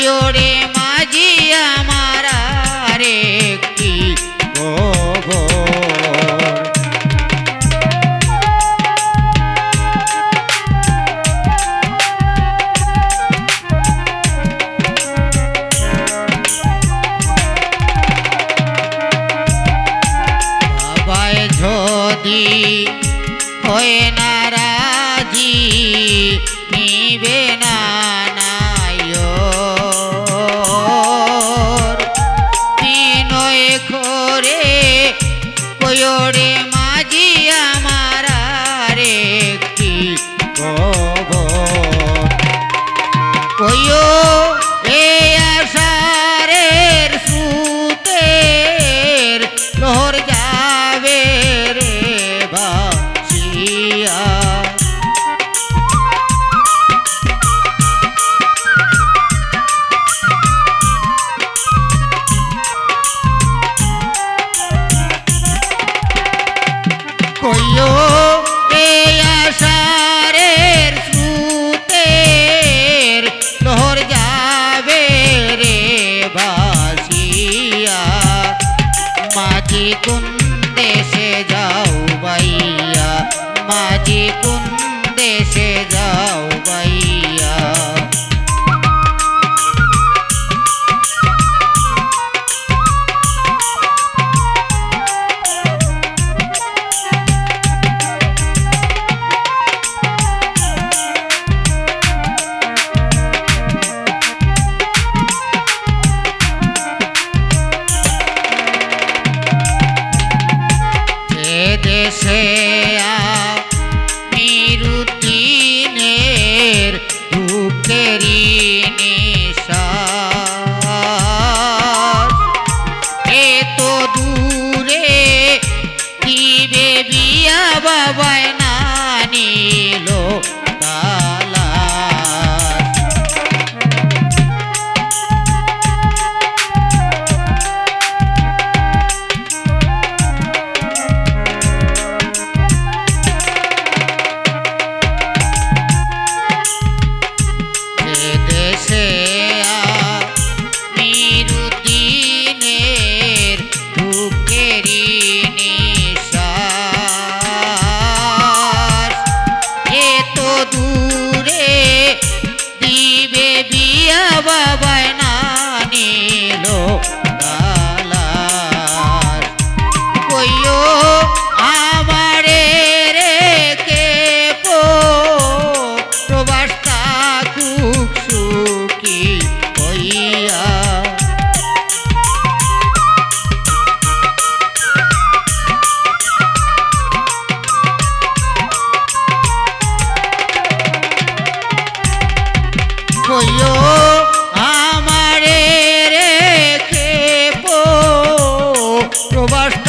ময়ূরে মাঝি আমার রে কি যদি হয় না রে মাঝিয়া মাঝি কোন দেশে যাও বাইয়া মাঝি কোন দেশে যাও ваш